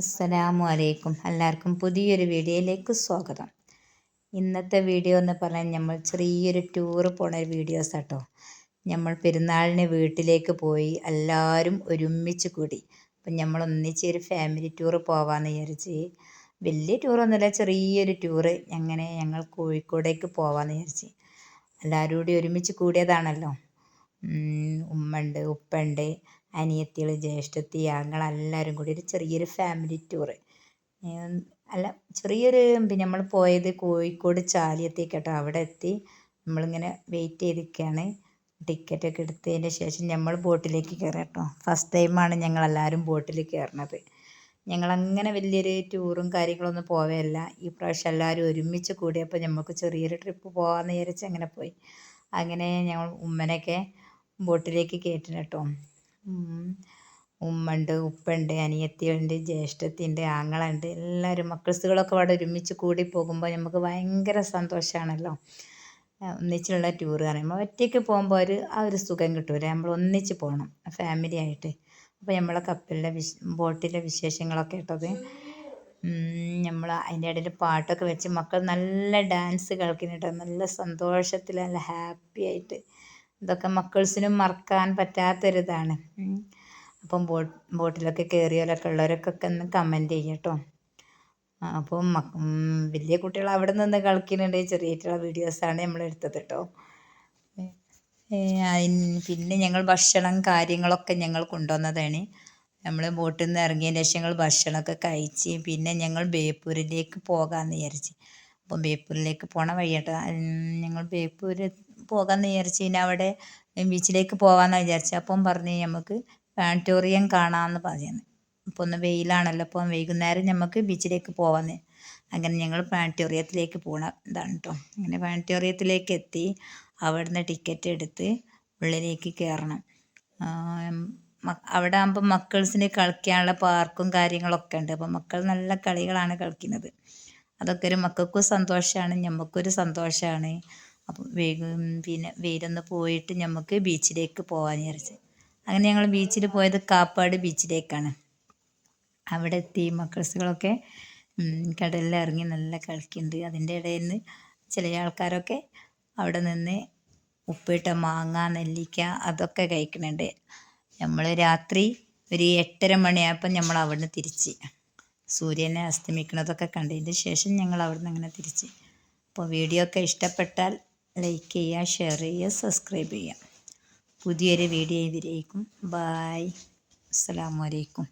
അസ്സലാമു അലൈക്കും. എല്ലാവർക്കും പുതിയൊരു വീഡിയോയിലേക്ക് സ്വാഗതം. ഇന്നത്തെ വീഡിയോ എന്ന് പറഞ്ഞാൽ നമ്മൾ ചെറിയൊരു ടൂറ് പോണ വീഡിയോസ് കേട്ടോ നമ്മൾ പെരുന്നാളിന് വീട്ടിലേക്ക് പോയി എല്ലാവരും ഒരുമിച്ച് കൂടി. അപ്പം നമ്മൾ ഒന്നിച്ച് ഒരു ഫാമിലി ടൂറ് പോവാമെന്ന് വിചാരിച്ച് വലിയ ടൂറൊന്നുമില്ല ചെറിയൊരു ടൂറ് അങ്ങനെ ഞങ്ങൾ കോഴിക്കോടേക്ക് പോവാമെന്ന് വിചാരിച്ച് എല്ലാവരും കൂടി ഒരുമിച്ച് കൂടിയതാണല്ലോ. ഉമ്മ ഉണ്ട് അനിയത്തികൾ ജ്യേഷ്ഠത്തി ഞങ്ങളെല്ലാവരും കൂടി ഒരു ചെറിയൊരു ഫാമിലി ടൂറ് അല്ല ചെറിയൊരു പിന്നെ നമ്മൾ പോയത് കോഴിക്കോട് ചാലിയത്തേക്കാട്ടോ. അവിടെ എത്തി നമ്മളിങ്ങനെ വെയിറ്റ് ചെയ്തിരിക്കുകയാണ് ടിക്കറ്റൊക്കെ എടുത്തതിന് ശേഷം നമ്മൾ ബോട്ടിലേക്ക് കയറാം കേട്ടോ ഫസ്റ്റ് ടൈമാണ് ഞങ്ങളെല്ലാവരും ബോട്ടിൽ കയറണത്. ഞങ്ങളങ്ങനെ വലിയൊരു ടൂറും കാര്യങ്ങളൊന്നും പോവുകയല്ല ഈ പ്രാവശ്യം എല്ലാവരും ഒരുമിച്ച് കൂടിയപ്പോൾ നമുക്ക് ചെറിയൊരു ട്രിപ്പ് പോകാമെന്ന് വിചാരിച്ച് അങ്ങനെ പോയി. അങ്ങനെ ഞങ്ങൾ ഉമ്മനെയൊക്കെ ബോട്ടിലേക്ക് കയറ്റണം കേട്ടോ ഉമ്മ ഉണ്ട് ഉപ്പ ഉണ്ട് അനിയത്തിയുണ്ട് ജ്യേഷ്ഠത്തി ഉണ്ട് ആങ്ങള ഉണ്ട് എല്ലാവരും മക്കൾസുകളൊക്കെ അവിടെ ഒരുമിച്ച് കൂടി പോകുമ്പോൾ നമുക്ക് ഭയങ്കര സന്തോഷമാണല്ലോ ഒന്നിച്ചുള്ള ടൂർ പറയുമ്പോൾ ഒറ്റയ്ക്ക് പോകുമ്പോൾ ഒരു ആ ഒരു സുഖം കിട്ടൂല നമ്മൾ ഒന്നിച്ച് പോകണം ഫാമിലി ആയിട്ട്. അപ്പോൾ നമ്മളെ കപ്പലിന്റെ വിശ ബോട്ടിലെ വിശേഷങ്ങളൊക്കെ ഇട്ടത് നമ്മൾ അതിന്റെ ഇടയിൽ പാട്ടൊക്കെ വെച്ച് മക്കൾ നല്ല ഡാൻസ് കളിക്കുന്നുണ്ട്. നല്ല സന്തോഷത്തിൽ നല്ല ഹാപ്പി ആയിട്ട്. ഇതൊക്കെ മക്കൾസിനും മറക്കാൻ പറ്റാത്തൊരിതാണ്. അപ്പം ബോട്ട് ബോട്ടിലൊക്കെ കയറിയാലൊക്കെ ഉള്ളവരൊക്കെ ഒന്ന് കമന്റ് ചെയ്യട്ടോ അപ്പം വലിയ കുട്ടികൾ അവിടെ നിന്ന് കളിക്കുന്നുണ്ട്. ചെറിയ വീഡിയോസാണ് നമ്മൾ എടുത്തത് കേട്ടോ. പിന്നെ ഞങ്ങൾ ഭക്ഷണം കാര്യങ്ങളൊക്കെ ഞങ്ങൾ കൊണ്ടുവന്നതാണ്. നമ്മൾ ബോട്ടിൽ നിന്ന് ഇറങ്ങിയതിന് ശേഷം ഞങ്ങൾ ഭക്ഷണമൊക്കെ കഴിച്ച് പിന്നെ ഞങ്ങൾ ബേപ്പൂരിലേക്ക് പോകാമെന്ന് വിചാരിച്ച്. അപ്പം ബേപ്പൂരിലേക്ക് പോണ വഴിയാട്ടോ. ഞങ്ങൾ ബേപ്പൂർ പോകാമെന്ന് വിചാരിച്ചു പിന്നെ അവിടെ ബീച്ചിലേക്ക് പോകാമെന്ന് വിചാരിച്ചു. അപ്പം പറഞ്ഞ് നമുക്ക് പ്ലാനറ്റോറിയം കാണാമെന്ന് പറയുന്നത് അപ്പോൾ ഒന്ന് വെയിലാണല്ലോ അപ്പം വൈകുന്നേരം നമുക്ക് ബീച്ചിലേക്ക് പോകാമെന്ന് അങ്ങനെ ഞങ്ങൾ പ്ലാനറ്റോറിയത്തിലേക്ക് പോകണം ഇതാണ് കേട്ടോ അങ്ങനെ പ്ലാനറ്റോറിയത്തിലേക്ക് എത്തി. അവിടുന്ന് ടിക്കറ്റ് എടുത്ത് ഉള്ളിലേക്ക് കയറണം അവിടെ ആകുമ്പോൾ മക്കൾസിന് കളിക്കാനുള്ള പാർക്കും കാര്യങ്ങളൊക്കെ ഉണ്ട്. അപ്പോൾ മക്കൾ നല്ല കളികളാണ് കളിക്കുന്നത്. അതൊക്കെ ഒരു മക്കൾക്കും സന്തോഷമാണ് ഞമ്മക്കൊരു സന്തോഷമാണ് അപ്പം വേഗം പിന്നെ വെയിലൊന്ന് പോയിട്ട് നമുക്ക് ബീച്ചിലേക്ക് പോകാമെന്ന് വിചാരിച്ച്. അങ്ങനെ ഞങ്ങൾ ബീച്ചിൽ പോയത് കാപ്പാട് ബീച്ചിലേക്കാണ്. അവിടെ എത്തി മക്കൾസുകളൊക്കെ കടലിൽ ഇറങ്ങി നല്ല കളിക്കുന്നുണ്ട് അതിന്റെ ഇടയിൽ നിന്ന് ചില ആൾക്കാരൊക്കെ അവിടെ നിന്ന് ഉപ്പിട്ട മാങ്ങ നെല്ലിക്ക അതൊക്കെ കഴിക്കുന്നുണ്ട് നമ്മൾ രാത്രി ഒരു എട്ടര മണിയായപ്പോൾ നമ്മൾ അവിടുന്ന് തിരിച്ച്. സൂര്യനെ അസ്തമിക്കുന്നതൊക്കെ കണ്ടതിന് ശേഷം ഞങ്ങൾ അവിടുന്ന് അങ്ങനെ തിരിച്ച്. അപ്പോൾ വീഡിയോ ഒക്കെ ഇഷ്ടപ്പെട്ടാൽ ലൈക്ക് ചെയ്യുക ഷെയർ ചെയ്യുക സബ്സ്ക്രൈബ് ചെയ്യുക. പുതിയൊരു വീഡിയോ ഇതിലേക്കും ബായ് അസ്സാം വലൈക്കും